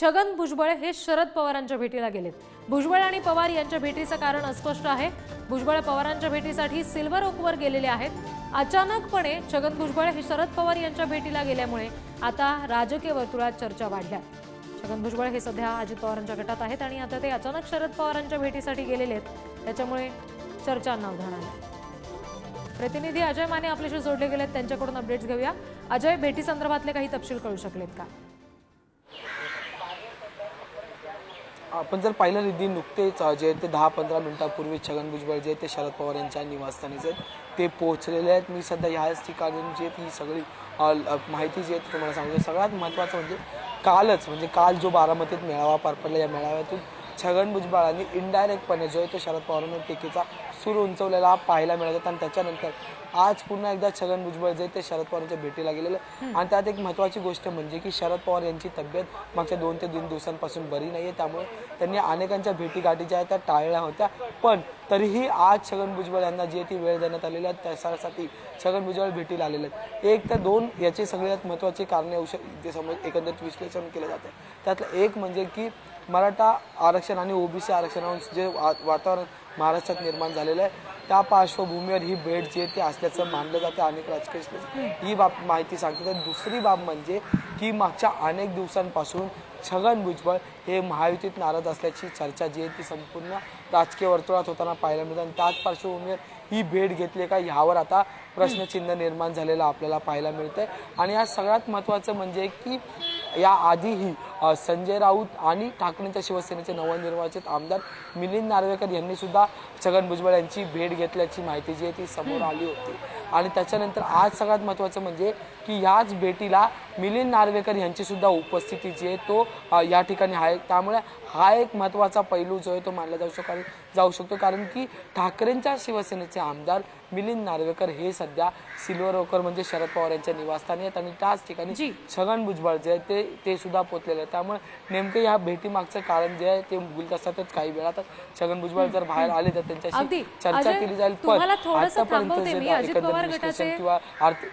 छगन भुजबळ हे शरद पवारांच्या भेटीला गेलेत. भुजबळ आणि पवार यांच्या भेटीचं कारण अस्पष्ट आहे. भुजबळ पवारांच्या भेटीसाठी सिल्वर ओकवर गेलेले आहेत. अचानकपणे छगन भुजबळ हे शरद पवार यांच्या भेटीला गेल्यामुळे आता राजकीय वर्तुळात चर्चा वाढल्या. छगन भुजबळ हे सध्या अजित पवारांच्या गटात आहेत आणि आता ते अचानक शरद पवारांच्या भेटीसाठी गेलेले आहेत. त्याच्यामुळे चर्चांना उधाण आलं प्रतिनिधी अजय माने आपल्याशी जोडले गेलेत. त्यांच्याकडून अपडेट्स घेऊया. अजय भेटी संदर्भातले काही तपशील कळू शकलेत का? आपण जर पाहिलं रिद्धी नुकतेच जे जे ते दहा पंधरा मिनिटापूर्वी छगन भुजबळ जे ते शरद पवार यांच्या निवासस्थानीच आहेत ते पोहोचलेले आहेत. मी सध्या ह्याच ठिकाणी जे ही सगळी माहिती जी आहे ती तुम्हाला सांगतो. सगळ्यात महत्त्वाचं म्हणजे कालच म्हणजे काल जो बारामतीत मेळावा पार पडला या मेळाव्यातून छगन भुजबळांनी इनडायरेक्टपणे जो आहे तो शरद पवारांवर टीकेचा सूर उंचवलेला पाहायला मिळत होता. आणि त्याच्यानंतर आज पुन्हा एकदा छगन भुजबळ जे ते शरद पवारांच्या भेटीला गेलेले आणि त्यात एक महत्त्वाची गोष्ट म्हणजे की शरद पवार यांची तब्येत मागच्या दोन ते तीन दिवसांपासून बरी नाही आहे. त्यामुळे त्यांनी अनेकांच्या भेटीगाठी ज्या आहेत त्या टाळल्या होत्या. पण तरीही आज छगन भुजबळ यांना जी ती वेळ देण्यात आलेली आहे त्यासाठी छगन भुजबळ भेटीला आलेले आहेत. एक तर दोन याची सगळ्यात महत्त्वाची कारणे औषध समोर एकंदरीत विश्लेषण केलं जातं. त्यातलं एक म्हणजे की मराठा आरक्षण आणि ओबीसी आरक्षणावर जे वा वातावरण महाराष्ट्रात निर्माण झालेलं आहे त्या पार्श्वभूमीवर ही भेट जी आहे ती असल्याचं मानलं जातं अनेक राजकीय ही बाब माहिती सांगते. तर दुसरी बाब म्हणजे की मागच्या अनेक दिवसांपासून छगन भुजबळ हे महायुतीत नाराज असल्याची चर्चा जी आहे ती संपूर्ण राजकीय वर्तुळात होताना पाहायला मिळते. आणि त्याच पार्श्वभूमीवर ही भेट घेतली का ह्यावर आता प्रश्नचिन्ह निर्माण झालेलं आपल्याला पाहायला मिळतंय. आणि या सगळ्यात महत्त्वाचं म्हणजे की या आधीही संजय राऊत आणि ठाकरेंच्या शिवसेनेचे नवनिर्वाचित आमदार मिलिंद नार्वेकर यांनी सुद्धा छगन भुजबळ यांची भेट घेतल्याची माहिती जी आहे ती समोर आली होती. आणि त्याच्यानंतर आज सगळ्यात महत्त्वाचं म्हणजे की याच भेटीला मिलिंद नार्वेकर यांची सुद्धा उपस्थिती जी आहे तो या ठिकाणी आहे. त्यामुळे हा एक महत्त्वाचा पैलू जो आहे तो मानला जाऊ शकतो जाऊ शकतो. कारण की ठाकरेंच्या शिवसेनेचे आमदार मिलिंद नार्वेकर हे सध्या सिल्वर ओकर म्हणजे शरद पवार यांच्या निवासस्थानी आहेत. आणि त्याच ठिकाणी. छगन भुजबळ जे आहे ते ते सुद्धा पोचलेले आहेत. त्यामुळे नेमकं या भेटीमागचं कारण जे आहे ते बोलत असतातच काही वेळातच छगन भुजबळ जर बाहेर आले तर. त्यांच्याशी चर्चा केली जाईल पण आतापर्यंत किंवा आर्थिक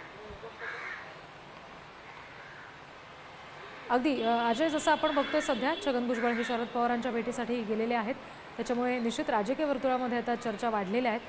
अगदी. अजय जसं आपण बघतोय सध्या छगन भुजबळ हे शरद पवारांच्या भेटीसाठी गेलेले आहेत. त्याच्यामुळे निश्चित राजकीय वर्तुळामध्ये आता चर्चा वाढलेल्या आहेत.